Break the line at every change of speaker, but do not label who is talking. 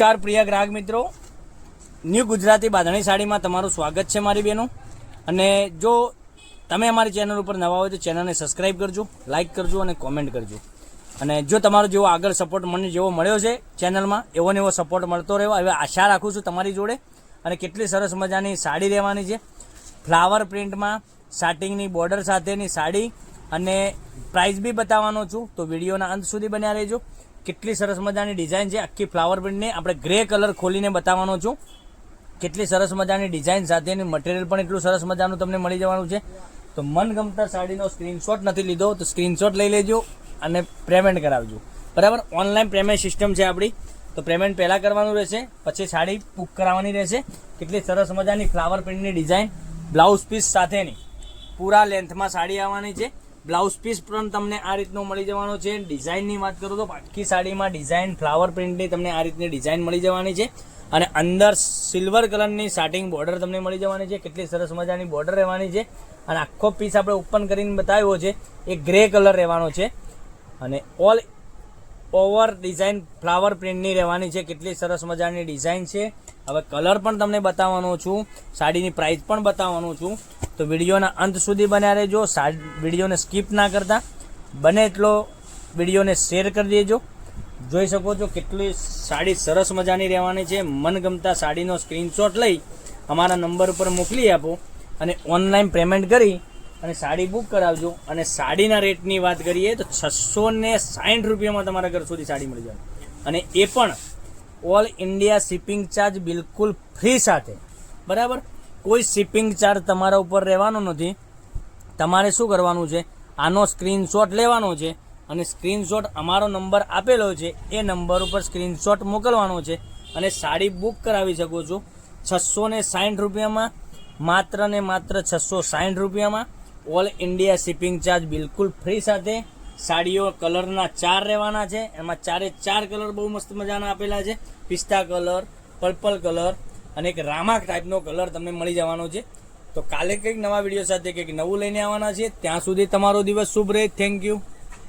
નમસ્કાર પ્રિય ગ્રાહક મિત્રો. ન્યૂ ગુજરાતી બાંધણી સાડીમાં તમારું સ્વાગત છે મારી બહેનો અને જો તમે અમારી ચેનલ ઉપર નવા હોય તો ચેનલને સબસ્ક્રાઈબ કરજો, લાઇક કરજો અને કોમેન્ટ કરજો. અને જો તમારો જેવો આગળ સપોર્ટ મને જેવો મળ્યો છે ચેનલમાં, એવો ને એવો સપોર્ટ મળતો રહ્યો હવે આશા રાખું છું તમારી જોડે. અને કેટલી સરસ મજાની સાડી રહેવાની છે. ફ્લાવર પ્રિન્ટમાં સાટિંગની બોર્ડર સાથેની સાડી. અને પ્રાઇસ બી બતાવવાનો છું, તો વિડીયોના અંત સુધી બન્યા રહેજો. કેટલી સરસ મજાની ડિઝાઇન છે. આખી ફ્લાવર પ્રિન્ટને આપણે ગ્રે કલર ખોલીને બતાવવાનો છું. કેટલી સરસ મજાની ડિઝાઇન સાથેની મટીરિયલ પણ એટલું સરસ મજાનું તમને મળી જવાનું છે. તો મનગમતા સાડીનો સ્ક્રીનશોટ નથી લીધો, તો સ્ક્રીનશોટ લઈ લેજો અને પેમેન્ટ કરાવજો. બરાબર? ઓનલાઈન પેમેન્ટ સિસ્ટમ છે આપણી. તો પેમેન્ટ પહેલાં કરવાનું રહેશે, પછી સાડી બુક કરાવવાની રહેશે. કેટલી સરસ મજાની ફ્લાવર પ્રિન્ટની ડિઝાઇન બ્લાઉઝ પીસ સાથેની. પૂરા લેન્થમાં સાડી આવવાની છે. બ્લાઉઝ પીસ પણ તમને આ રીતનો મળી જવાનો છે. ડિઝાઇનની વાત કરું તો આખી સાડીમાં ડિઝાઇન ફ્લાવર પ્રિન્ટની તમને આ રીતની ડિઝાઇન મળી જવાની છે. અને અંદર સિલ્વર કલરની સ્ટાર્ટિંગ બોર્ડર તમને મળી જવાની છે. કેટલી સરસ મજાની બોર્ડર રહેવાની છે. અને આખો પીસ આપણે ઓપન કરીને બતાવ્યો છે. એ ગ્રે કલર રહેવાનો છે. અને ઓલ ઓવર ડિઝાઇન ફ્લાવર પ્રિન્ટની રહેવાની છે. કેટલી સરસ મજાની ડિઝાઇન છે. હવે કલર પણ તમને બતાવવાનો છું, સાડીની પ્રાઇસ પણ બતાવવાનો છું. તો વિડીયોના અંત સુધી બન્યા રહેજો વિડીયોને સ્કીપ ના કરતા. બને એટલો વિડીયોને શેર કરી દેજો. જોઈ શકો છો કેટલી સાડી સરસ મજાની રહેવાની છે. મનગમતા સાડીનો સ્ક્રીનશોટ લઈ અમારા નંબર ઉપર મોકલી આપો અને ઓનલાઈન પેમેન્ટ કરી અને સાડી બુક કરાવજો. અને સાડીના રેટની વાત કરીએ તો છસો ને સાઠ રૂપિયામાં તમારા ઘર સુધી સાડી મળી જાય. અને એ પણ ઓલ ઇન્ડિયા શિપિંગ ચાર્જ બિલકુલ ફ્રી સાથે. બરાબર? કોઈ શિપિંગ ચાર્જ તમારા ઉપર રહેવાનો નથી. તમારે શું કરવાનું છે? આનો સ્ક્રીનશોટ લેવાનો છે અને સ્ક્રીનશોટ અમારો નંબર આપેલો છે. એ નંબર ઉપર સ્ક્રીનશોટ મોકલવાનો છે અને સાડી બુક કરાવી શકો છો છસો ને સાઠ રૂપિયામાં, માત્ર ને માત્ર છસો સાઠ રૂપિયામાં. ઓલ ઇન્ડિયા શિપિંગ ચાર્જ બિલકુલ ફ્રી સાથે. સાડીઓ કલરના ચાર રહેવાના છે. એમાં ચારે ચાર કલર બહુ મસ્ત મજાના આપેલા છે. પિસ્તા કલર, પર્પલ કલર અને એક રામા ટાઈપનો કલર તમને મળી જવાનો છે. તો કાલે કંઈક નવા વીડિયો સાથે કંઈક નવું લઈને આવવાના છે. ત્યાં સુધી તમારો દિવસ શુભ રહે. Thank you